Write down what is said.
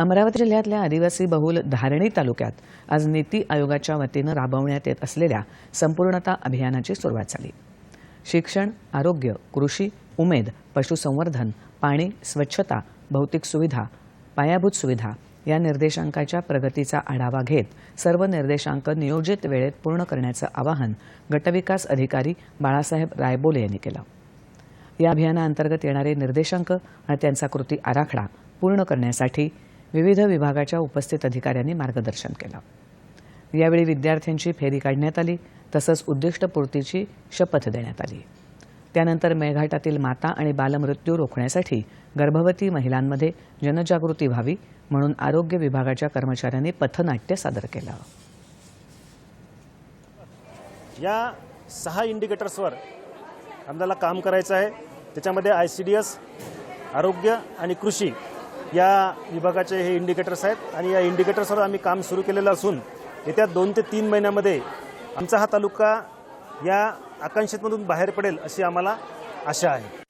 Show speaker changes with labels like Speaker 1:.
Speaker 1: अमरावती जिल्ह्यातल्या आदिवासी बहुल धारणी तालुक्यात आज नीती आयोगाच्या वतीनं राबवण्यात येत असलेल्या संपूर्णता अभियानाची सुरुवात झाली. शिक्षण आरोग्य कृषी उमेद पशुसंवर्धन पाणी स्वच्छता भौतिक सुविधा पायाभूत सुविधा या निर्देशांकाच्या प्रगतीचा आढावा घेत सर्व निर्देशांक नियोजित वेळेत पूर्ण करण्याचं आवाहन गटविकास अधिकारी बाळासाहेब रायबोले यांनी केलं. या अभियानाअंतर्गत येणारे निर्देशांक आणि त्यांचा कृती आराखडा पूर्ण करण्यासाठी विविध विभागाच्या उपस्थित अधिकाऱ्यांनी मार्गदर्शन केलं. यावेळी विद्यार्थ्यांची फेरी काढण्यात आली तसंच उद्दिष्टपूर्तीची शपथ देण्यात आली. त्यानंतर मेळघाटातील माता आणि बालमृत्यू रोखण्यासाठी गर्भवती महिलांमध्ये जनजागृती व्हावी म्हणून आरोग्य विभागाच्या कर्मचाऱ्यांनी पथनाट्य सादर केलं.
Speaker 2: या सहा इंडिकेटर्सवर आपल्याला काम करायचं आहे. त्याच्यामध्ये आय सी डी एस आरोग्य आणि कृषी या विभागाचे हे इंडिकेटर्स आहेत आणि या इंडिकेटर्सवर आम्ही काम सुरू केलेलं असून येत्या दोन ते तीन महिन्यामध्ये आमचा हा तालुका या आकांक्षेतमधून बाहेर पडेल अशी आम्हाला आशा आहे.